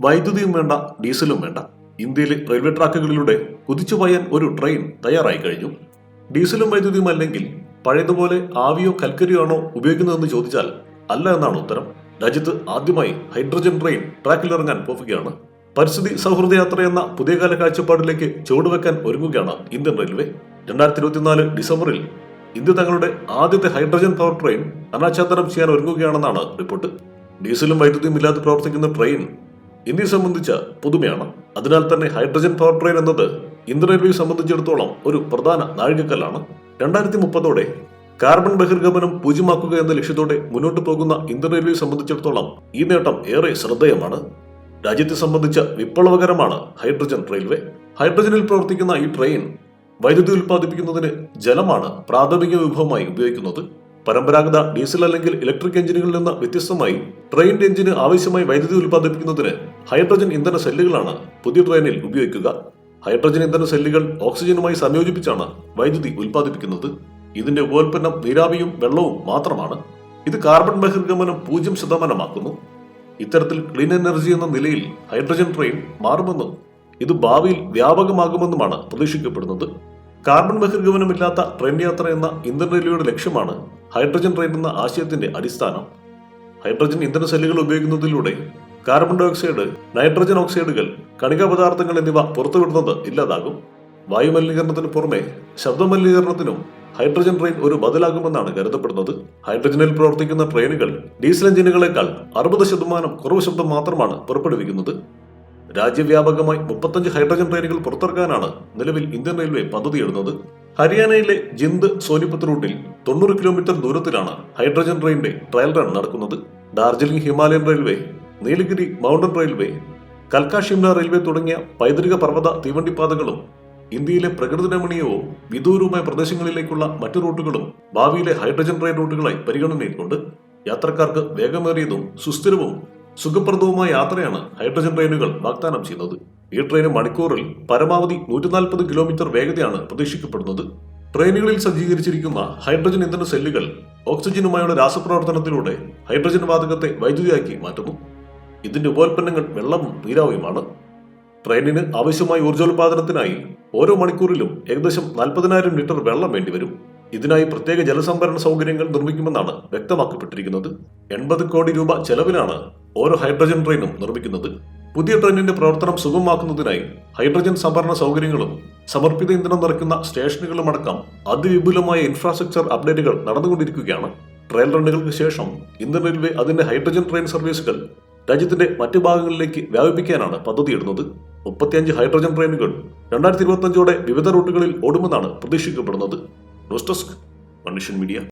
വൈദ്യുതിയും വേണ്ട ഡീസലും വേണ്ട. ഇന്ത്യയിലെ റെയിൽവേ ട്രാക്കുകളിലൂടെ കുതിച്ചു പായാൻ ഒരു ട്രെയിൻ തയ്യാറായി കഴിഞ്ഞു. ഡീസലും വൈദ്യുതിയും അല്ലെങ്കിൽ പഴയതുപോലെ ആവിയോ കൽക്കരിയോ ആണോ ഉപയോഗിക്കുന്നതെന്ന് ചോദിച്ചാൽ അല്ല എന്നാണ് ഉത്തരം. രാജ്യത്ത് ആദ്യമായി ഹൈഡ്രജൻ ട്രെയിൻ ട്രാക്കിലിറങ്ങാൻ പോവുകയാണ്. പരിസ്ഥിതി സൗഹൃദ യാത്ര എന്ന പുതിയ കാല കാഴ്ചപ്പാടിലേക്ക് ചുവടുവെക്കാൻ ഒരുങ്ങുകയാണ് ഇന്ത്യൻ റെയിൽവേ. രണ്ടായിരത്തി ഇരുപത്തിനാല് ഡിസംബറിൽ ഇന്ത്യ തങ്ങളുടെ ആദ്യത്തെ ഹൈഡ്രജൻ പവർ ട്രെയിൻ അനാച്ഛാദനം ചെയ്യാൻ ഒരുങ്ങുകയാണെന്നാണ് റിപ്പോർട്ട്. ഡീസലും വൈദ്യുതിയും ഇല്ലാതെ പ്രവർത്തിക്കുന്ന ട്രെയിൻ ഇന്ത്യയെ സംബന്ധിച്ച പുതുമയാണ്. അതിനാൽ തന്നെ ഹൈഡ്രജൻ പവർ ട്രെയിൻ എന്നത് ഇന്ത്യൻ റെയിൽവേ സംബന്ധിച്ചിടത്തോളം ഒരു പ്രധാന നാഴികക്കല്ലാണ്. രണ്ടായിരത്തി മുപ്പതോടെ കാർബൺ ബഹിർഗമനം പൂജ്യമാക്കുക എന്ന ലക്ഷ്യത്തോടെ മുന്നോട്ട് പോകുന്ന ഇന്ത്യൻ റെയിൽവേ സംബന്ധിച്ചിടത്തോളം ഈ നേട്ടം ഏറെ ശ്രദ്ധേയമാണ്. രാജ്യത്തെ സംബന്ധിച്ച വിപ്ലവകരമാണ് ഹൈഡ്രജൻ റെയിൽവേ. ഹൈഡ്രജനിൽ പ്രവർത്തിക്കുന്ന ഈ ട്രെയിൻ വൈദ്യുതി ഉൽപ്പാദിപ്പിക്കുന്നതിന് ജലമാണ് പ്രാഥമിക വിഭവമായി ഉപയോഗിക്കുന്നത്. പരമ്പരാഗത ഡീസൽ അല്ലെങ്കിൽ ഇലക്ട്രിക് എഞ്ചിനുകളിൽ നിന്ന് വ്യത്യസ്തമായി ട്രെയിൻ എഞ്ചിന് ആവശ്യമായി വൈദ്യുതി ഉൽപ്പാദിപ്പിക്കുന്നതിന് ഹൈഡ്രജൻ ഇന്ധന സെല്ലുകളാണ് പുതിയ ട്രെയിനിൽ ഉപയോഗിക്കുക. ഹൈഡ്രജൻ ഇന്ധന സെല്ലുകൾ ഓക്സിജനുമായി സംയോജിപ്പിച്ചാണ് വൈദ്യുതി ഉൽപ്പാദിപ്പിക്കുന്നത്. ഇതിന്റെ ഉപോൽപ്പന്നം നീരാവിയും വെള്ളവും മാത്രമാണ്. ഇത് കാർബൺ ബഹിർഗമനം പൂജ്യം ശതമാനമാക്കുന്നു. ഇത്തരത്തിൽ ക്ലീൻ എനർജി എന്ന നിലയിൽ ഹൈഡ്രജൻ ട്രെയിൻ മാറുമെന്നും ഇത് ഭാവിയിൽ വ്യാപകമാകുമെന്നുമാണ് പ്രതീക്ഷിക്കപ്പെടുന്നത്. കാർബൺ ബഹിർഗമനമില്ലാത്ത ട്രെയിൻ യാത്ര എന്ന ഇന്ത്യൻ റെയിൽവേയുടെ ലക്ഷ്യമാണ് ഹൈഡ്രജൻ ട്രെയിൻ എന്ന ആശയത്തിന്റെ അടിസ്ഥാനം. ഹൈഡ്രജൻ ഇന്ധന സെല്ലുകൾ ഉപയോഗിക്കുന്നതിലൂടെ കാർബൺ ഡയോക്സൈഡ് നൈട്രജൻ ഓക്സൈഡുകൾ കണിക പദാർത്ഥങ്ങൾ എന്നിവ പുറത്തുവിടുന്നത് ഇല്ലാതാകും. വായുമലിനീകരണത്തിന് പുറമെ ശബ്ദമലിനീകരണത്തിനും ഹൈഡ്രജൻ ട്രെയിൻ ഒരു ബദലാകുമെന്നാണ് കരുതപ്പെടുന്നത്. ഹൈഡ്രജനിൽ പ്രവർത്തിക്കുന്ന ട്രെയിനുകൾ ഡീസൽ എഞ്ചിനുകളെക്കാൾ അറുപത് ശതമാനം കുറവ് ശബ്ദം മാത്രമാണ് പുറപ്പെടുവിക്കുന്നത്. രാജ്യവ്യാപകമായി മുപ്പത്തഞ്ച് ഹൈഡ്രജൻ ട്രെയിനുകൾ പുറത്തിറക്കാനാണ് നിലവിൽ ഇന്ത്യൻ റെയിൽവേ പദ്ധതിയിടുന്നത്. ഹരിയാനയിലെ ജിന്ദ് സോനിപത്ത് റൂട്ടിൽ തൊണ്ണൂറ് കിലോമീറ്റർ ദൂരത്തിലാണ് ഹൈഡ്രജൻ ട്രെയിനിന്റെ ട്രയൽ റൺ നടക്കുന്നത്. Darjeeling Himalayan railway Nilgiri mountain railway കൽക്ക Shimla railway തുടങ്ങിയ പൈതൃക പർവത തീവണ്ടിപ്പാതകളും ഇന്ത്യയിലെ പ്രകൃതി രമണീയവും വിദൂരവുമായ പ്രദേശങ്ങളിലേക്കുള്ള മറ്റു റൂട്ടുകളും ഭാവിയിലെ ഹൈഡ്രജൻ ട്രെയിൻ റൂട്ടുകളായി പരിഗണനയിലുണ്ട് യാത്രക്കാർക്ക് വേഗമേറിയതും സുസ്ഥിരവും സുഖപ്രദവുമായ യാത്രയാണ് ഹൈഡ്രജൻ ട്രെയിനുകൾ വാഗ്ദാനം ചെയ്യുന്നത്. ഈ ട്രെയിന് മണിക്കൂറിൽ പരമാവധി നൂറ്റി നാൽപ്പത് കിലോമീറ്റർ വേഗതയാണ് പ്രതീക്ഷിക്കപ്പെടുന്നത്. ട്രെയിനുകളിൽ സജ്ജീകരിച്ചിരിക്കുന്ന ഹൈഡ്രജൻ ഇന്ധന സെല്ലുകൾ ഓക്സിജനുമായുള്ള രാസപ്രവർത്തനത്തിലൂടെ ഹൈഡ്രജൻ വാതകത്തെ വൈദ്യുതിയാക്കി മാറ്റുന്നു. ഇതിന്റെ ഉപോൽപ്പന്നങ്ങൾ വെള്ളവും നീരാവുമാണ് ട്രെയിനിന് ആവശ്യമായ ഊർജോൽപാദനത്തിനായി ഓരോ മണിക്കൂറിലും ഏകദേശം നാൽപ്പതിനായിരം ലിറ്റർ വെള്ളം വേണ്ടിവരും. ഇതിനായി പ്രത്യേക ജലസംഭരണ സൗകര്യങ്ങൾ നിർമ്മിക്കുമെന്നാണ് വ്യക്തമാക്കപ്പെട്ടിരിക്കുന്നത്. എൺപത് കോടി രൂപ ചെലവിലാണ് ഓരോ ഹൈഡ്രജൻ ട്രെയിനും നിർമ്മിക്കുന്നത്. പുതിയ ട്രെയിനിന്റെ പ്രവർത്തനം സുഗമമാക്കുന്നതിനായി ഹൈഡ്രജൻ സംഭരണ സൗകര്യങ്ങളും സമർപ്പിത ഇന്ധനം നിറയ്ക്കുന്ന സ്റ്റേഷനുകളും അടക്കം അതിവിപുലമായ ഇൻഫ്രാസ്ട്രക്ചർ അപ്ഡേറ്റുകൾ നടന്നുകൊണ്ടിരിക്കുകയാണ്. ട്രയൽ റണ്ണുകൾക്ക് ശേഷം ഇന്ത്യൻ റെയിൽവേ അതിന്റെ ഹൈഡ്രജൻ ട്രെയിൻ സർവീസുകൾ രാജ്യത്തിന്റെ മറ്റു ഭാഗങ്ങളിലേക്ക് വ്യാപിപ്പിക്കാനാണ് പദ്ധതിയിടുന്നത്. മുപ്പത്തിയഞ്ച് ഹൈഡ്രജൻ ട്രെയിനുകൾ രണ്ടായിരത്തി ഇരുപത്തിയഞ്ചോടെ വിവിധ റൂട്ടുകളിൽ ഓടുമെന്നാണ് പ്രതീക്ഷിക്കപ്പെടുന്നത്. दोस्तों फाउंडेशन मीडिया।